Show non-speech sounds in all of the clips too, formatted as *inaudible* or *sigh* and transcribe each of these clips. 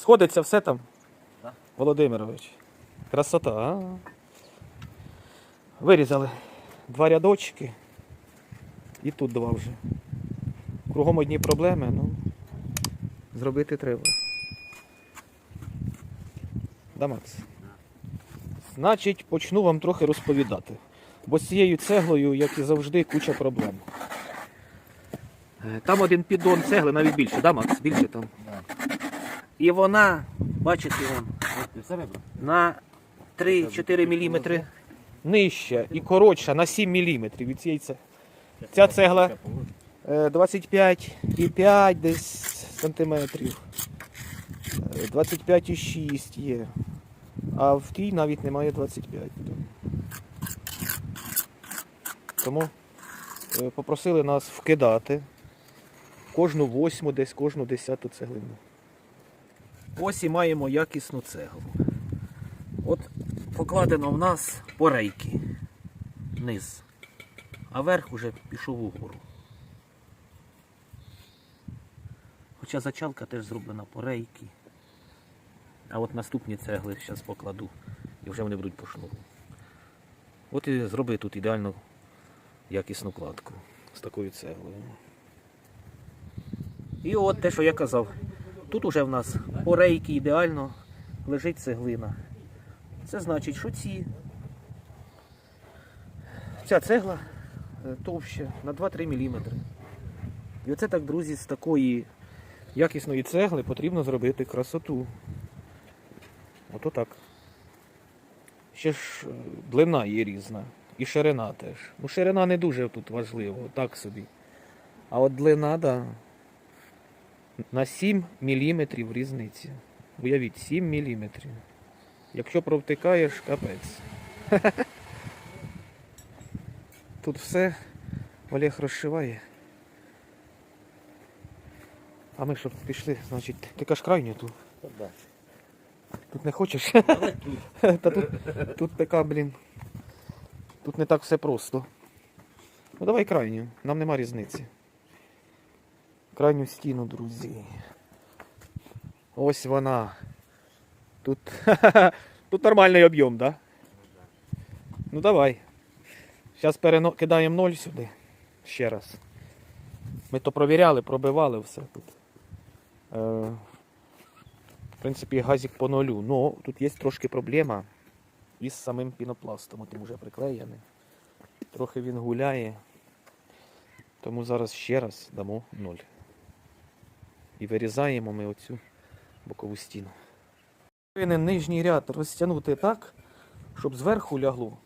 Сходиться все там? Да. Володимирович. Красота, а? Вирізали два рядочки. І тут два вже. Кругом одні проблеми, ну зробити треба. Да, Макс? Значить, почну вам трохи розповідати. Бо з цією цеглою, як і завжди, куча проблем. Е, Там один піддон цегли, навіть більше, да, Макс? Більше там. Да. І вона, бачите, вон, на 3-4 мм нижча і коротша на 7 мм від цієї цегли. Ця цегла е, 25,5 десь сантиметрів. Е, 25,6 є. А в тій навіть немає 25. Тому е, попросили нас вкидати кожну восьму, десь кожну десяту цеглину. Ось і маємо якісну цеглу. От покладено в нас по рейки. Низ. А верх уже пішов угору. Хоча зачалка теж зроблена по рейки. А от наступні цегли зараз покладу. І вже вони будуть по шнуру. От і зроби тут ідеально якісну кладку з такою цеглою. І от те, що я казав. Тут уже в нас по рейки ідеально лежить цеглина. Це значить, що ці ця цегла е, товща на 2-3 мм. І оце так, друзі, з такої якісної цегли потрібно зробити красоту. Ото так. Ще ж е, длина є різна. І ширина теж. Ну, ширина не дуже тут важливо, так собі. А от длина, да, на 7 мм різниці. Уявіть, 7 мм. Якщо провтикаєш, капець. *laughs* Тут все Олег розшиває. А ми що пішли, значить, ти кажеш крайню тут. Тут не хочеш? Тут. *laughs* Та тут, тут така, блін. Тут не так все просто. Ну давай крайню, нам нема різниці. Крайню стіну, друзі. Ось вона. Тут, *laughs* тут нормальний об'єм? Да? Ну давай. Зараз перено... кидаємо ноль сюди. Ще раз. Ми то провіряли, пробивали все тут. Е, в принципі, газик по нулю. Ну, тут є трошки проблема із самим пінопластом. Він вже приклеєний. Трохи він гуляє. Тому зараз ще раз дамо 0. І вирізаємо ми оцю бокову стіну. Повинен нижній ряд розтягнути так, щоб зверху лягло.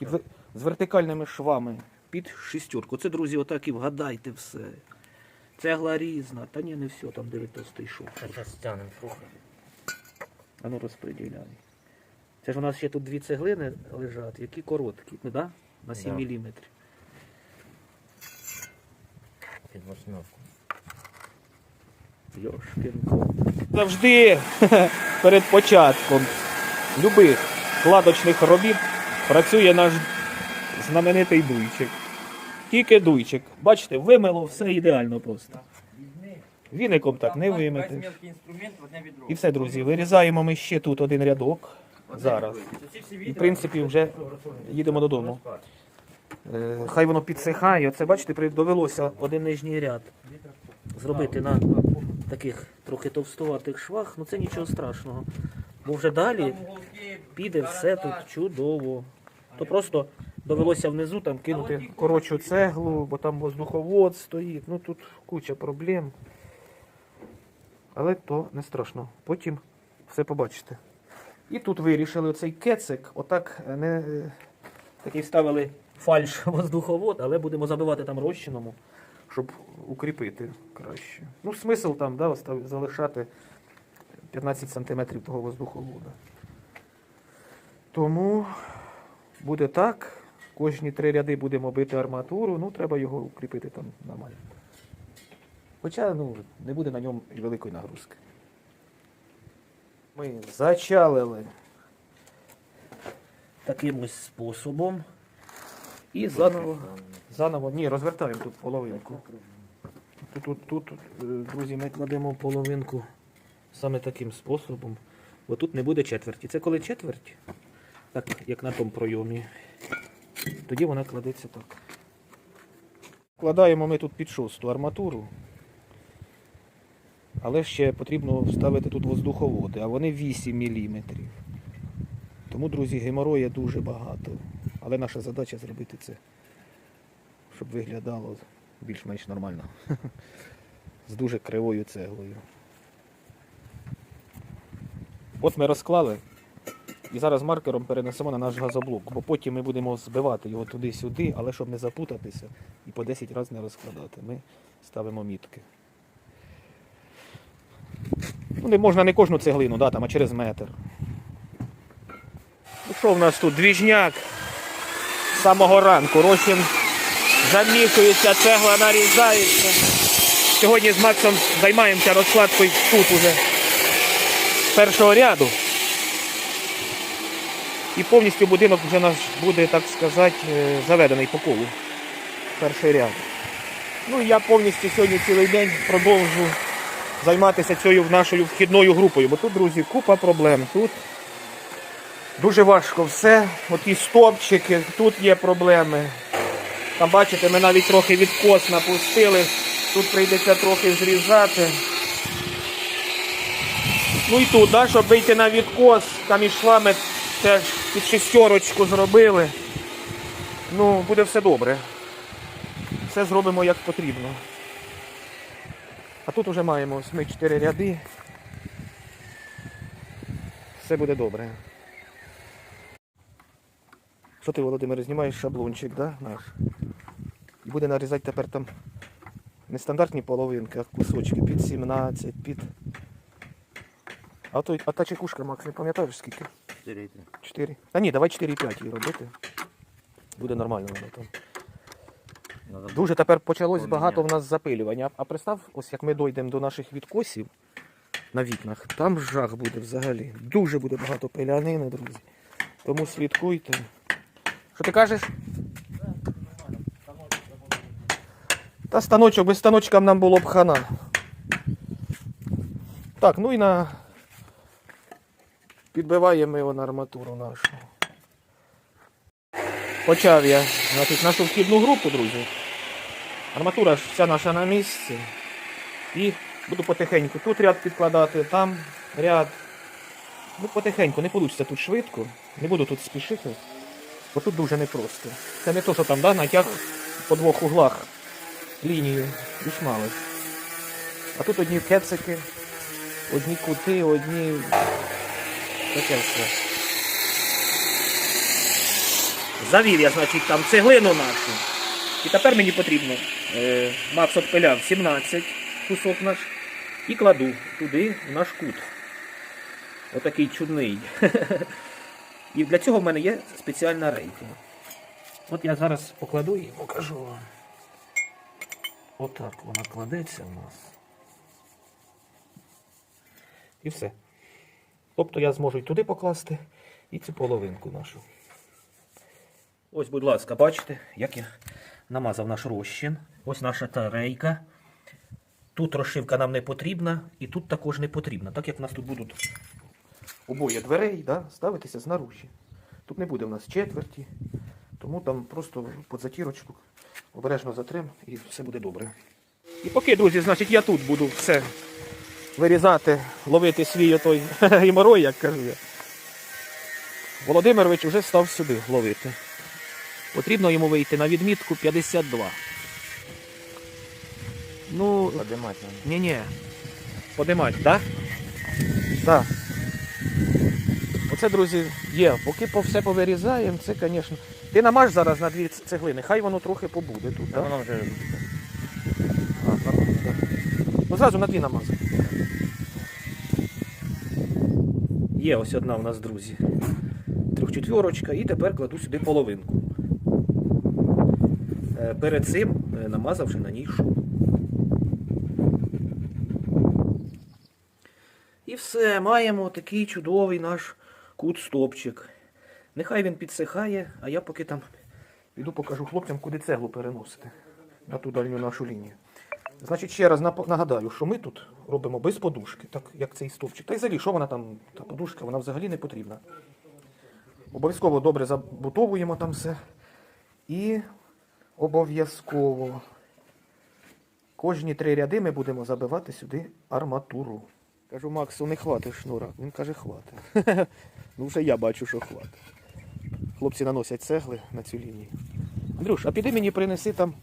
І з вертикальними швами під шістьорку. Це, друзі, отак і вгадайте все. Цегла різна. Та ні, не все, там де товстий шов. Зараз стягнемо трохи. А ну розподіляй. Це ж у нас ще тут дві цеглини лежать, які короткі, ну да? На 7 Да. мм. Під восьмерку. Завжди *laughs* перед початком любих кладочних робіт працює наш знаменитий дуйчик. Тільки дуйчик. Бачите, вимило все ідеально просто. Віником так не вимити. І все, друзі, вирізаємо ми ще тут один рядок. Зараз. І в принципі вже їдемо додому. Е, Хай воно підсихає. Оце, бачите, довелося один нижній ряд зробити на таких трохи товстуватих швах. Ну це нічого страшного. Бо вже далі піде все тут чудово. То просто довелося внизу там кинути коротшу цеглу, бо там воздуховод стоїть. Ну тут куча проблем. Але то не страшно. Потім все побачите. І тут вирішили оцей кецик, отак е, не е, такий ставили фальш *laughs* воздуховод, але будемо забивати там розчином, щоб укріпити краще. Ну, смисл там, да, залишати 15 см того воздуховода. Тому буде так. Кожні три ряди будемо бити арматуру, ну треба його укріпити там нормально. Хоча ну, не буде на ньому і великої нагрузки. Ми зачалили таким ось способом. І заново, заново, ні, розвертаємо тут половинку. Тут, тут, тут, е, друзі, ми кладемо половинку саме таким способом. Бо тут не буде четверті. Це коли четверть, так як на тому пройомі, тоді вона кладеться так. Вкладаємо ми тут під шосту арматуру. Але ще потрібно вставити тут воздуховоди, а вони 8 мм. Тому, друзі, геморроя дуже багато. Але наша задача зробити це, щоб виглядало більш-менш нормально. *laughs* З дуже кривою цеглою. От ми розклали. І зараз маркером перенесемо на наш газоблок, бо потім ми будемо збивати його туди-сюди, але щоб не запутатися і по 10 разів не розкладати, ми ставимо мітки. Ну, не можна не кожну цеглину, да, там, а через метр. Ну що в нас тут? Двіжняк з самого ранку. Розчин замішується, цегла нарізається. Сьогодні з Максом займаємося розкладкою тут уже першого ряду. І повністю будинок вже наш буде, так сказати, е, заведений по колу. Перший ряд. Ну і я повністю сьогодні цілий день продовжу займатися цією нашою вхідною групою. Бо тут, друзі, купа проблем. Тут дуже важко все. Оті стопчики, тут є проблеми. Там бачите, ми навіть трохи відкос напустили. Тут прийдеться трохи зрізати. Ну і тут, да, щоб вийти на відкос, там ішла ми теж під шестерочку зробили. Ну, буде все добре. Все зробимо як потрібно. А тут вже маємо ось ми 4 ряди. Все буде добре. Що ти, Володимир, знімаєш шаблончик, да, наш? І буде нарізати тепер там не стандартні половинки, а кусочки під 17, під. А, той, а та чекушка, Макс, не пам'ятаєш скільки? 4,3. 4? Та ні, давай 4,5 її робити. Буде нормально воно там. Надо Дуже тепер почалось Поміняти. багато в нас запилювання. А представ, ось як ми дійдемо до наших відкосів на вікнах, там жах буде взагалі. Дуже буде багато пилянини, друзі. Тому слідкуйте. Що ти кажеш? Та станочок, без станочка нам було б хана. Так, ну і на. Підбиваємо його на арматуру нашу. Почав я значить, нашу вхідну групу, друзі. Арматура вся наша на місці. І буду потихеньку тут ряд підкладати, там ряд. Ну, потихеньку, не вийде тут швидко. Не буду тут спішити, бо тут дуже непросто. Це не то, що там да, натяг по двох углах лінію і шмалиш. А тут одні кецики, одні кути, одні. Таке все. Завів я, значить, там цеглину нашу. І тепер мені потрібно. Е, Макс отпиляв 17 кусок наш. І кладу туди наш кут. Отакий чудний. *laughs* І для цього в мене є спеціальна рейка. От я зараз покладу і покажу вам. Отак вона кладеться в нас. І все. Тобто я зможу і туди покласти, і цю половинку нашу. Ось, будь ласка, бачите, як я намазав наш розчин. Ось наша тарейка. Тут розшивка нам не потрібна, і тут також не потрібна, так як в нас тут будуть обоє дверей да, ставитися знаружі. Тут не буде в нас четверті, тому там просто під затірочку обережно затрем і все буде добре. І поки, друзі, значить, я тут буду все вирізати, ловити свій отой *laughs* геморой, як кажу я. Володимирович вже став сюди ловити. Потрібно йому вийти на відмітку 52. Ну, Подимати надо. ні-ні. Подимать, так? Так. Оце, друзі, є. Поки по все повирізаємо, це, звісно. Ти намаж зараз на дві цеглини, хай воно трохи побуде тут. Так? воно вже А, нормально, так. Ну, зразу на дві намазати. Є ось одна у нас, друзі. Трьохчетвірочка, і тепер кладу сюди половинку. Е, Перед цим е, намазавши на ній шов. І все, маємо такий чудовий наш кут-стопчик. Нехай він підсихає, а я поки там піду покажу хлопцям, куди цеглу переносити. На ту дальню нашу лінію. Значить, ще раз нагадаю, що ми тут робимо без подушки, так як цей стовпчик. Та й взагалі, що вона там, та подушка, вона взагалі не потрібна. Обов'язково добре забутовуємо там все. І обов'язково кожні три ряди ми будемо забивати сюди арматуру. Кажу, Максу, не хватить шнура. Він каже, хватить. *laughs* ну вже я бачу, що хватить. Хлопці наносять цегли на цю лінію. Андрюш, а піди мені принеси там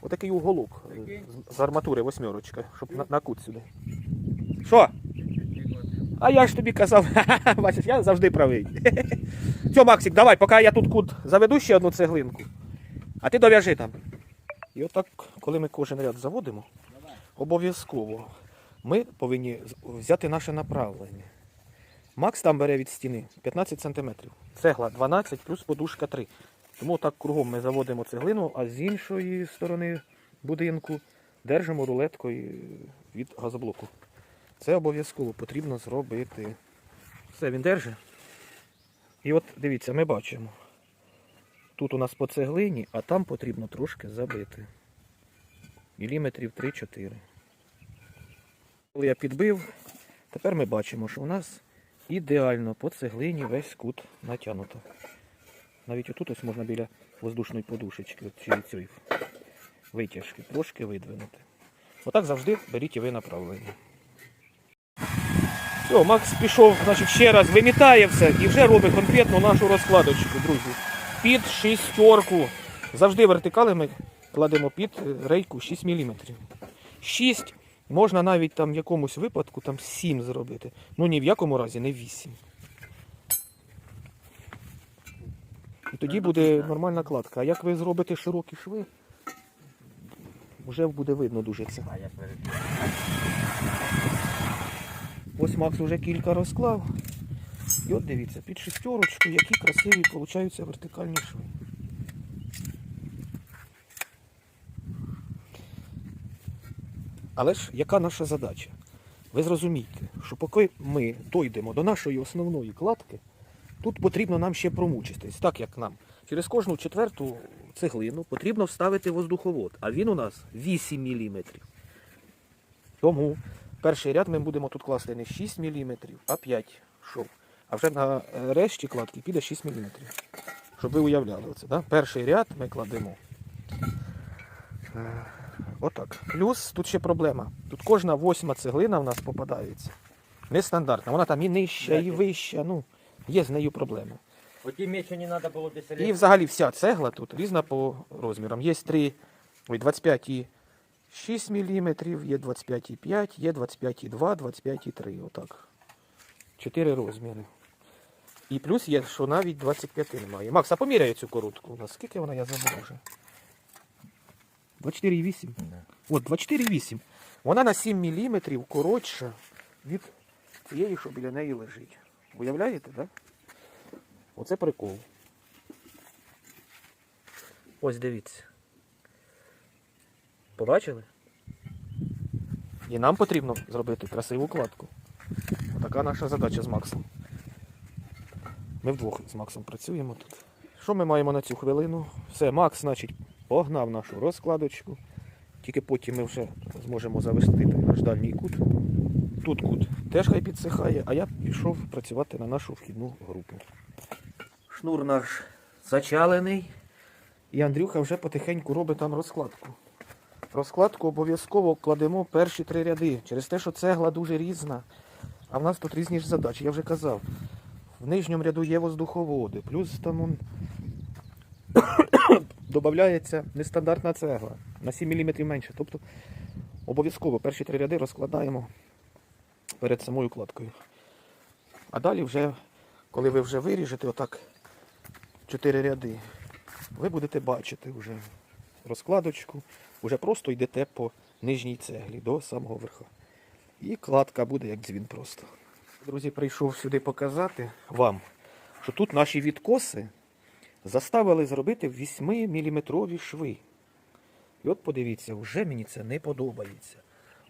отакий уголок е, з- арматури восьмерочка, щоб на, на кут сюди. Що? А я ж тобі казав, *laughs* бачиш, я завжди правий. *laughs* Все, Максик, давай, поки я тут кут заведу ще одну цеглинку, а ти дов'яжи там. І отак, коли ми кожен ряд заводимо, обов'язково ми повинні взяти наше направлення. Макс там бере від стіни 15 см. Цегла 12 плюс подушка 3. Тому так кругом ми заводимо цеглину, а з іншої сторони будинку держимо рулеткою від газоблоку. Це обов'язково потрібно зробити. Все, він держить. І от дивіться, ми бачимо. Тут у нас по цеглині, а там потрібно трошки забити. Міліметрів 3-4. Коли я підбив, тепер ми бачимо, що у нас ідеально по цеглині весь кут натягнуто. Навіть отут ось можна біля воздушної подушечки, цієї цієї витяжки, трошки видвинути. Отак завжди беріть і ви направлення. Все, Макс пішов, значить, ще раз вимітає все і вже робить конкретну нашу розкладочку, друзі. Під шістерку. Завжди вертикали ми кладемо під е, рейку 6 мм. 6 можна навіть там в якомусь випадку там 7 зробити. Ну ні в якому разі не 8. І тоді буде нормальна кладка. А як ви зробите широкі шви, вже буде видно дуже це. Ось Макс вже кілька розклав. І от дивіться, під шестерочку, які красиві получаються вертикальні шви. Але ж яка наша задача? Ви зрозумійте, що поки ми дійдемо до нашої основної кладки, тут потрібно нам ще промучитись, так як нам. Через кожну четверту цеглину потрібно вставити воздуховод, а він у нас 8 мм. Тому перший ряд ми будемо тут класти не 6 мм, а 5 шов. А вже на е, решті кладки піде 6 мм. Щоб ви уявляли оце. Да? Перший ряд ми кладемо. Отак. Плюс тут ще проблема. Тут кожна восьма цеглина в нас попадається. Нестандартна. Вона там і нижча, і вища. Ну, є з нею проблеми. Оті мечі не треба було десь І взагалі вся цегла тут різна по розмірам. Є 3, ой, 25,6 мм, є 25,5, є 25,2, 25,3. Отак. Чотири розміри. І плюс є, що навіть 25 немає. Макс, а поміряй цю коротку. У нас скільки вона, я забув вже. 24,8. От, 24,8. Вона на 7 мм коротша від цієї, що біля неї лежить. Уявляєте, так? Оце прикол. Ось дивіться. Побачили? І нам потрібно зробити красиву кладку. Така наша задача з Максом. Ми вдвох з Максом працюємо тут. Що ми маємо на цю хвилину? Все, Макс, значить, погнав нашу розкладочку. Тільки потім ми вже зможемо завести наш дальній кут. Тут кут теж хай підсихає, а я пішов працювати на нашу вхідну групу. Шнур наш зачалений. І Андрюха вже потихеньку робить там розкладку. Розкладку обов'язково кладемо перші три ряди. Через те, що цегла дуже різна. А в нас тут різні ж задачі, я вже казав. В нижньому ряду є воздуховоди, плюс там он... додається нестандартна цегла на 7 мм менше. Тобто обов'язково перші три ряди розкладаємо перед самою кладкою. А далі вже, коли ви вже виріжете отак чотири ряди, ви будете бачити вже розкладочку, вже просто йдете по нижній цеглі до самого верха. І кладка буде як дзвін просто. Друзі, прийшов сюди показати вам, що тут наші відкоси заставили зробити 8-мм шви. І от подивіться, вже мені це не подобається.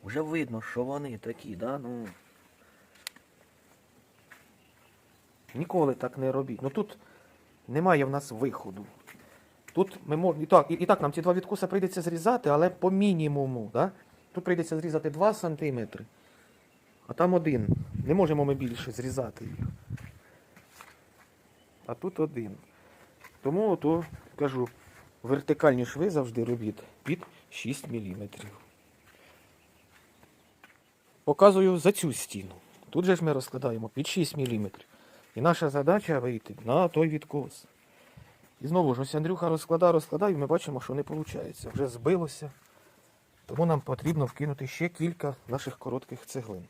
Вже видно, що вони такі, да? ну. Ніколи так не робіть. Ну тут немає в нас виходу. Тут ми можемо. І так, і, і так нам ці два відкуса прийдеться зрізати, але по мінімуму. Да? Тут прийдеться зрізати 2 см, а там один. Не можемо ми більше зрізати їх. А тут один. Тому ото кажу, вертикальні шви завжди робіть під 6 мм. Показую за цю стіну. Тут же ж ми розкладаємо під 6 мм. І наша задача вийти на той відкос. І знову ж ось Андрюха розкладає, розкладає, і ми бачимо, що не виходить. Вже збилося. Тому нам потрібно вкинути ще кілька наших коротких цеглин.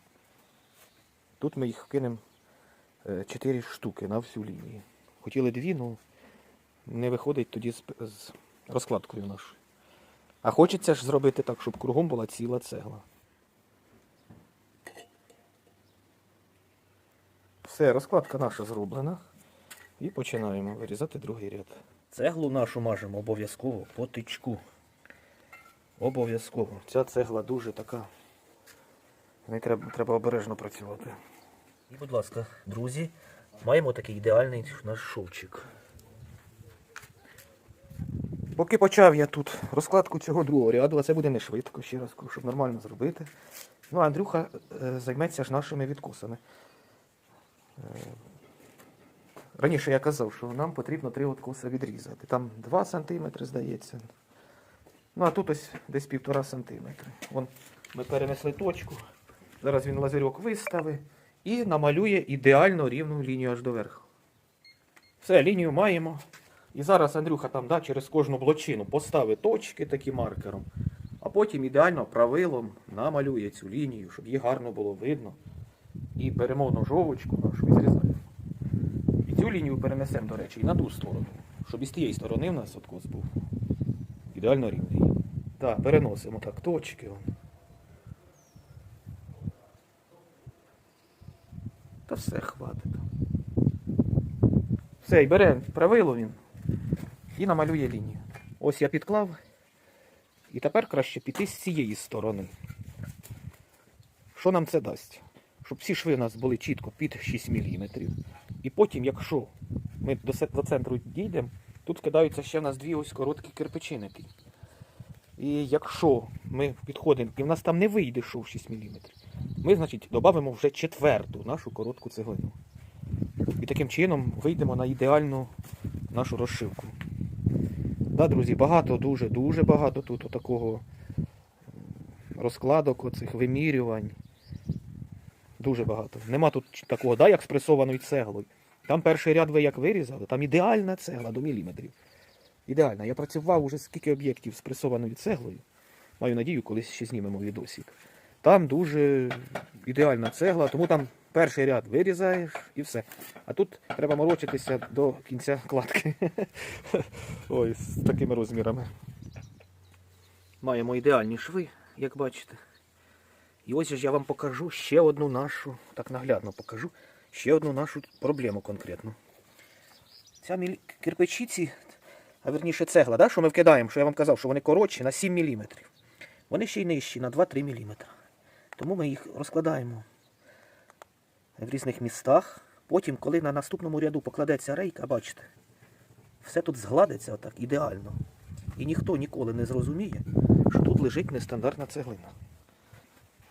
Тут ми їх вкинемо 4 штуки на всю лінію. Хотіли дві, ну не виходить тоді з, з розкладкою нашою. А хочеться ж зробити так, щоб кругом була ціла цегла. Все, розкладка наша зроблена. І починаємо вирізати другий ряд. Цеглу нашу мажемо обов'язково по тичку. Обов'язково. Ця цегла дуже така. Не треба, треба обережно працювати. І, будь ласка, друзі, маємо такий ідеальний наш шовчик. Поки почав я тут розкладку цього другого ряду, а це буде не швидко, ще раз щоб нормально зробити. Ну, Андрюха е, займеться ж нашими відкосами. Е, раніше я казав, що нам потрібно три відкоси відрізати. Там 2 см, здається. Ну, а тут ось десь півтора сантиметри. Вон ми перенесли точку. Зараз він лазерок виставить і намалює ідеально рівну лінію аж до верху. Все, лінію маємо. І зараз Андрюха там да, через кожну блочину поставить точки такі маркером, а потім ідеально правилом намалює цю лінію, щоб її гарно було видно. І беремо ножовочку нашу і зрізаємо. І цю лінію перенесемо, до речі, і на ту сторону, щоб із тієї сторони в нас откос був ідеально рівний. Так, переносимо так точки. Та все хватить. Все, і бере правило він і намалює лінію. Ось я підклав. І тепер краще піти з цієї сторони. Що нам це дасть? Щоб всі шви у нас були чітко під 6 мм. І потім, якщо ми до, центру дійдемо, тут скидаються ще в нас дві ось короткі кирпичиники. І якщо ми підходимо, і в нас там не вийде шов 6 мм, ми, значить, додамо вже четверту нашу коротку цеглину. І таким чином вийдемо на ідеальну нашу розшивку. Да, друзі, багато, дуже, дуже багато тут такого розкладок, оцих вимірювань. Дуже багато. Нема тут такого, да, як з пресованою цеглою. Там перший ряд ви як вирізали, там ідеальна цегла до міліметрів. Ідеальна. Я працював уже скільки об'єктів з пресованою цеглою. Маю надію, колись ще знімемо відосик. Там дуже ідеальна цегла, тому там перший ряд вирізаєш і все. А тут треба морочитися до кінця кладки. *laughs* Ой, з такими розмірами. Маємо ідеальні шви, як бачите. І ось ж я вам покажу ще одну нашу, так наглядно покажу, ще одну нашу проблему конкретну. Ця міль... кирпичиці, а верніше цегла, да, що ми вкидаємо, що я вам казав, що вони коротші на 7 мм. Вони ще й нижчі на 2-3 мм. Тому ми їх розкладаємо в різних містах. Потім, коли на наступному ряду покладеться рейка, бачите, все тут згладиться отак ідеально. І ніхто ніколи не зрозуміє, що тут лежить нестандартна цеглина.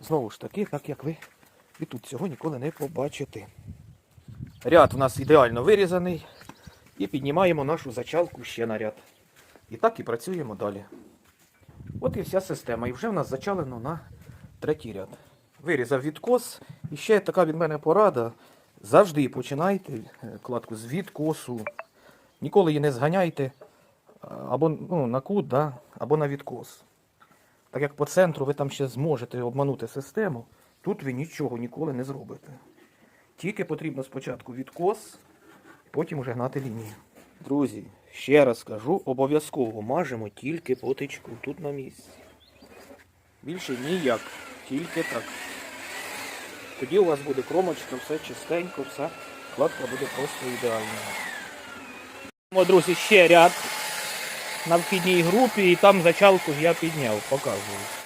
Знову ж таки, так як ви і тут цього ніколи не побачите. Ряд у нас ідеально вирізаний. І піднімаємо нашу зачалку ще на ряд. І так і працюємо далі. От і вся система. І вже в нас зачалено на третій ряд. Вирізав відкос. І ще така від мене порада. Завжди починайте е, кладку з відкосу. Ніколи її не зганяйте або ну, на кут, да, або на відкос. Так як по центру ви там ще зможете обманути систему, тут ви нічого ніколи не зробите. Тільки потрібно спочатку відкос, потім уже гнати лінію. Друзі, ще раз кажу, обов'язково мажемо тільки потичку тут на місці. Більше ніяк, тільки так. Тоді у вас буде кромочка, все чистенько, все, кладка буде просто ідеальна. Друзі, ще ряд на вхідній групі і там зачалку я підняв, показую.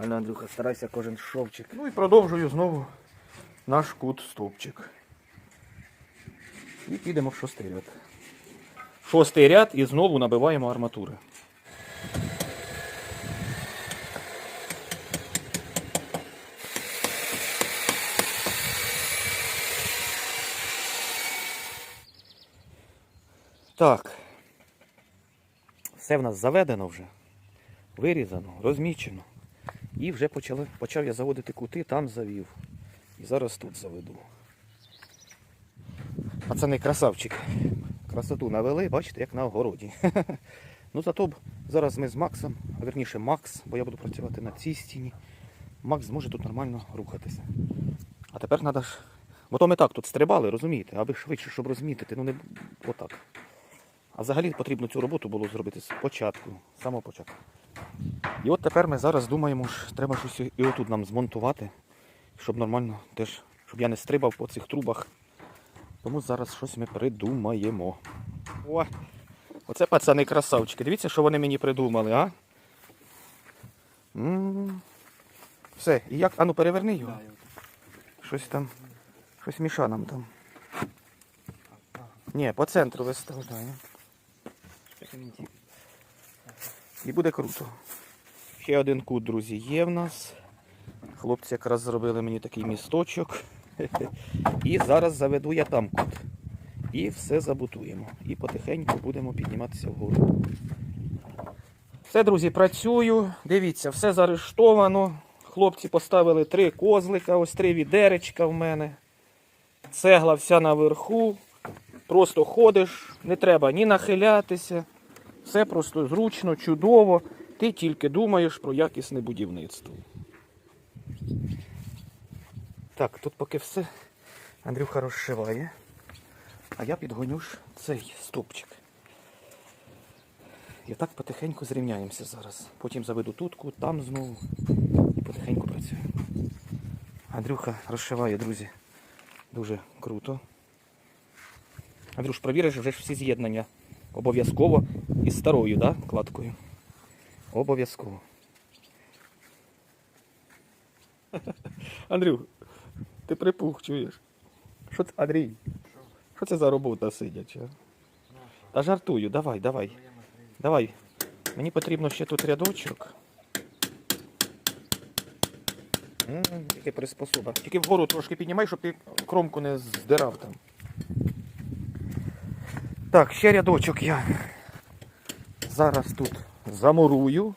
Правильно, Андрюха, старайся кожен шовчик. Ну і продовжую знову наш кут стовпчик. І підемо в шостий ряд. Шостий ряд і знову набиваємо арматури. Так. Все в нас заведено вже. Вирізано, розмічено. І вже почали, почав я заводити кути, там завів. І зараз тут заведу. Пацани красавчики. Красоту навели, бачите, як на огороді. *laughs* ну зато зараз ми з Максом, а верніше Макс, бо я буду працювати на цій стіні. Макс зможе тут нормально рухатися. А тепер треба ж. Бо то ми так тут стрибали, розумієте, аби швидше, щоб розмітити, ну не отак. А взагалі потрібно цю роботу було зробити спочатку, з самого початку. І от тепер ми зараз думаємо, що треба щось і отут нам змонтувати, щоб нормально теж, щоб я не стрибав по цих трубах. Тому зараз щось ми придумаємо. О! Оце пацани красавчики. Дивіться, що вони мені придумали, а? м Все, і як. Ану переверни його. Щось там. Щось міша нам там. Ні, по центру виставляю. І буде круто. Ще один кут, друзі, є в нас. Хлопці якраз зробили мені такий місточок. *laughs* І зараз заведу я там кут. І все забутуємо. І потихеньку будемо підніматися вгору. Все, друзі, працюю. Дивіться, все заарештовано. Хлопці поставили три козлика, ось три відеречка в мене. Цегла вся наверху. Просто ходиш, не треба ні нахилятися. Все просто зручно, чудово. Ти тільки думаєш про якісне будівництво. Так, тут поки все. Андрюха розшиває. А я підгоню ж цей стопчик. І так потихеньку зрівняємося зараз. Потім заведу тутку, там знову. І потихеньку працюємо. Андрюха розшиває, друзі. Дуже круто. Андрюш, провіриш вже ж всі з'єднання. Обов'язково із старою, да, кладкою. Обов'язково. Андрюх, ти припух, чуєш? Що це, Андрій? Що це за робота сидяча? Та жартую, давай, давай. Давай. Мені потрібно ще тут рядочок. М, Тільки приспособа. Тільки вгору трошки піднімай, щоб ти кромку не здирав там. Так, ще рядочок я зараз тут замурую.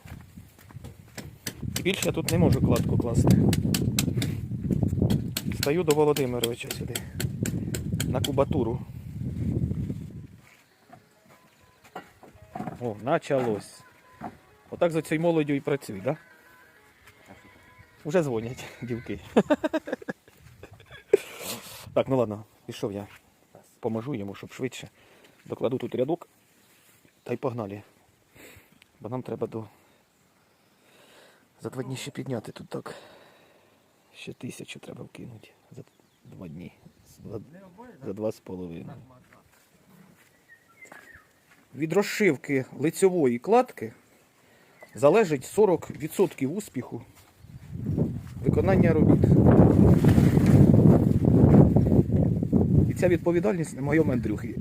Більше я тут не можу кладку класти. Стаю до Володимировича сюди. На кубатуру. О, началось. Отак за цією молоддю і працюй, так? Да? Уже дзвонять дівки. *laughs* так, ну ладно, пішов я. Поможу йому, щоб швидше. Докладу тут рядок. Та й погнали. Бо нам треба до. За два дні ще підняти тут так. Ще тисячу треба вкинути. За два дні. За, за два з половиною. Від розшивки лицьової кладки залежить 40% успіху виконання робіт. І ця відповідальність на моєму Андрюхі.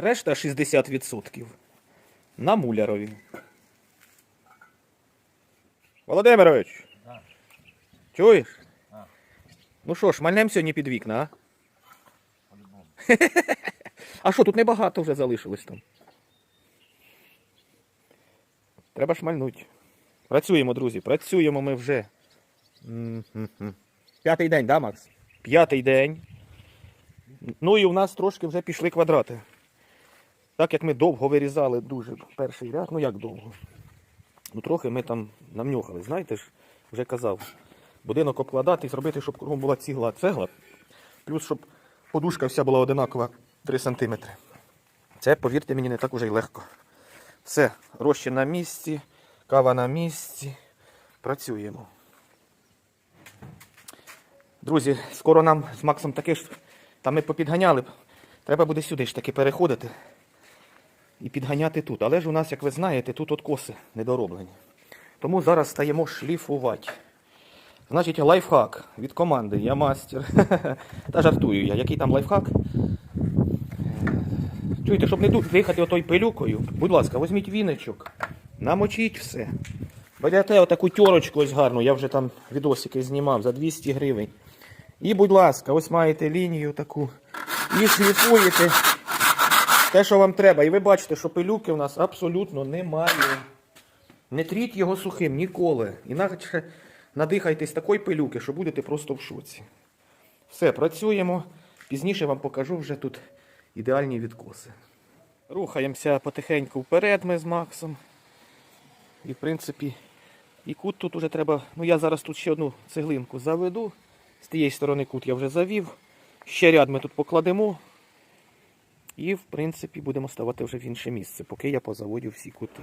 Решта 60% на мулярові. Володимирович! Да. Чуєш? А. Ну що ж, мальнем сьогодні під вікна, а? А що, тут небагато вже залишилось там. Треба шмальнуть. Працюємо, друзі, працюємо ми вже. П'ятий день, да, Макс? П'ятий день. Ну і у нас трошки вже пішли квадрати. Так як ми довго вирізали дуже перший ряд, ну як довго? Ну трохи ми там намнюхали, знаєте ж, вже казав. Будинок обкладати і зробити, щоб кругом була цігла цегла. Плюс, щоб подушка вся була одинакова 3 см. Це, повірте мені, не так уже й легко. Все, розчин на місці, Кава на місці. Працюємо. Друзі, скоро нам з Максом таке ж. Там ми попідганяли. Треба буде сюди ж таки переходити і підганяти тут. Але ж у нас, як ви знаєте, тут откоси недороблені. Тому зараз стаємо шліфувати. Значить, лайфхак від команди. Я мастер. *laughs* Та жартую я. Який там лайфхак? Чуєте, щоб не дихати отой пилюкою, будь ласка, візьміть віничок, намочіть все. Берете отаку тьорочку ось гарну, я вже там відосики знімав за 200 гривень. І, будь ласка, ось маєте лінію таку. І шліфуєте те, що вам треба. І ви бачите, що пилюки у нас абсолютно немає. Не тріть його сухим ніколи. Інакше надихайтесь такої пилюки, що будете просто в шоці. Все, працюємо. Пізніше вам покажу вже тут ідеальні відкоси. Рухаємося потихеньку вперед ми з Максом. І в принципі, і кут тут уже треба. Ну я зараз тут ще одну цеглинку заведу. З тієї сторони кут я вже завів. Ще ряд ми тут покладемо. І в принципі будемо ставати вже в інше місце, поки я позаводю всі кути.